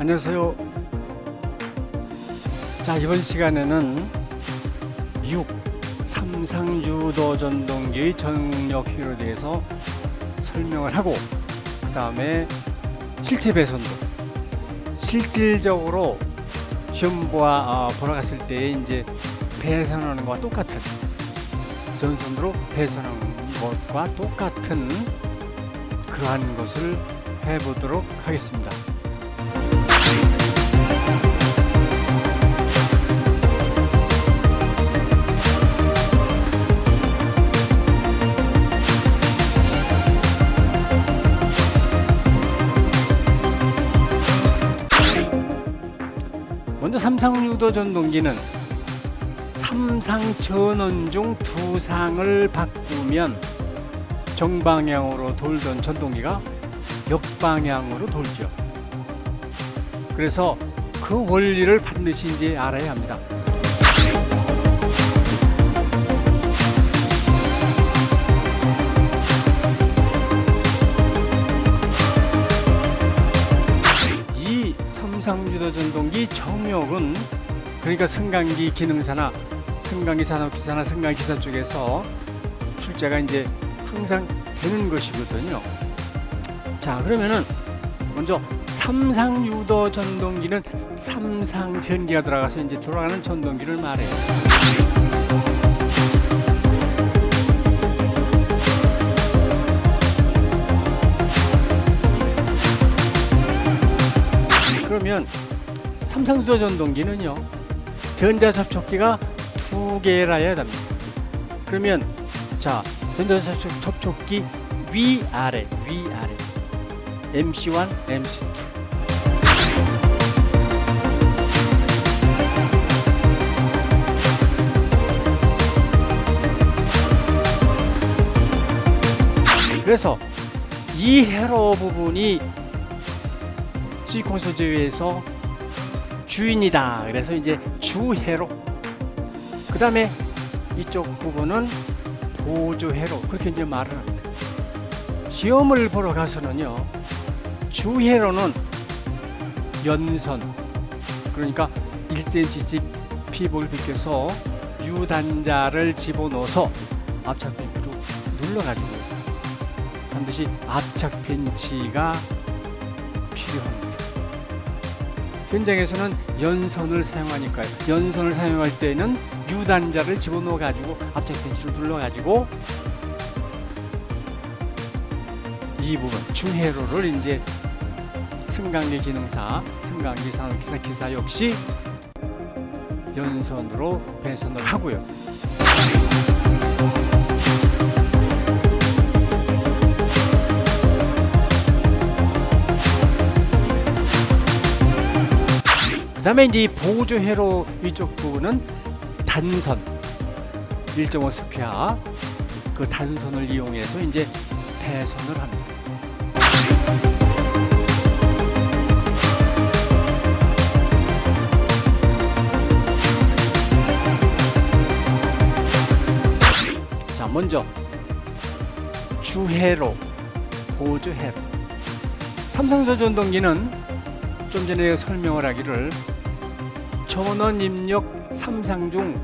안녕하세요. 자, 이번 시간에는 6 삼상유도 전동기의 정력효에 대해서 설명을 하고 그 다음에 실체 배선도 실질적으로 시험 보아 어, 보러 갔을 때 이제 배선하는 것과 똑같은 전선으로 배선하는 것과 똑같은 그러한 것을 해보도록 하겠습니다. 삼상유도 전 동기는 삼상 전원 중 두 상을 바꾸면 정방향으로 돌던 전동기가 역방향으로 돌죠. 그래서 그 원리를 반드시 이제 알아야 합니다. 상유도 전동기 정역은 그러니까 승강기 기능사나 승강기 산업기사나 승강기사 쪽에서 출제가 이제 항상 되는 것이거든요. 자 그러면은 먼저 삼상 유도 전동기는 삼상 전기가 들어가서 이제 돌아가는 전동기를 말해요. 그러면 삼상유도 전동기는요 전자접촉기가 두 개라야 됩니다. 그러면 자 전자접촉 접촉기 위 아래 위 아래 MC1, MC2 그래서 이 회로 부분이 시콘소제에서 주인이다. 그래서 이제 주회로. 그 다음에 이쪽 부분은 보조회로. 그렇게 이제 말을 합니다. 시험을 보러 가서는요, 주회로는 연선. 그러니까 1cm씩 피복을 비껴서 유단자를 집어넣어서 압착 벤치로 눌러가지고 반드시 압착 벤치가 필요합니다. 현장에서는 연선을 사용하니까요. 연선을 사용할 때는 유단자를 집어넣어 가지고 압착 벤치를 눌러 가지고 이 부분 중회로를 이제 승강기 기능사, 승강기 산업기사 기사 역시 연선으로 배선을 하고요. 다음에 이제 이 보조 회로 위쪽 부분은 단선 1.5 스피아 그 단선을 이용해서 이제 배선을 합니다. 자, 먼저 주회로, 보조회로. 삼성조 전동기는 좀 전에 설명을 하기를 전원 입력 3상 중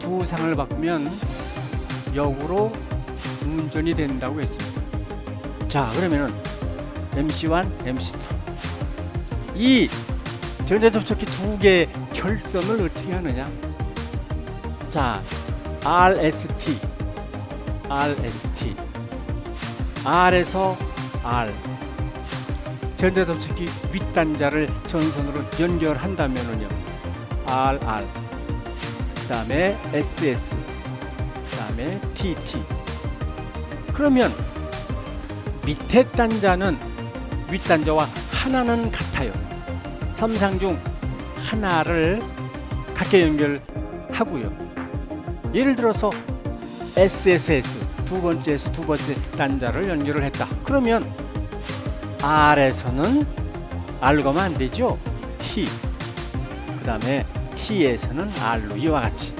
두 상을 바꾸면 역으로 운전이 된다고 했습니다. 자, 그러면은 MC1, MC2. 이 전자접촉기 두 개 결선을 어떻게 하느냐? 자, RST, RST, R에서 R. 전자접촉기 윗단자를 전선으로 연결한다면은요, RR. 그다음에 SS. 그다음에 TT. 그러면 밑에 단자는 윗 단자와 하나는 같아요. 삼상 중 하나를 각계 연결하고요. 예를 들어서 SSS 두 번째에서 두 번째 단자를 연결을 했다. 그러면 R에서는 R로 가면 안 되죠. T. 그 다음에 T에서는 R로 이와 같이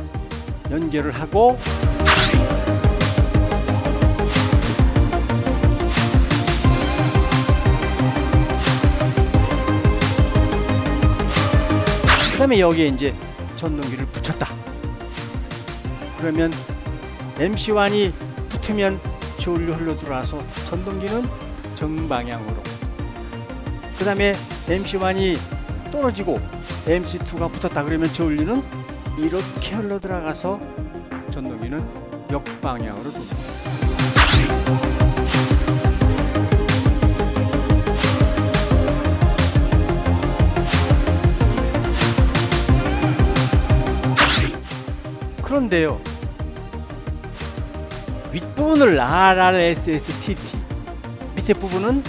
연결을 하고 그 다음에 여기에 이제 전동기를 붙였다. 그러면 MC1이 붙으면 저울로 흘러 들어와서 전동기는 정방향으로. 그 다음에 MC1이 떨어지고 MC2가 붙었다 그러면 저울리는 이렇게 흘러 들어가서 전동기는 역방향으로 돕니다. 그런데요. 윗부분을 RRSSTT 밑에 부분은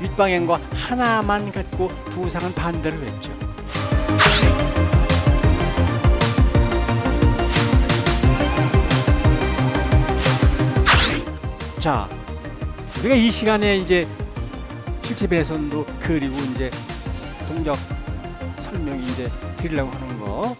윗방향과 하나만 갖고 두 상은 반대로 했죠. 자, 우리가 이 시간에 이제 실제 배선도 그리고 이제 동작 설명 이제 드리려고 하는 거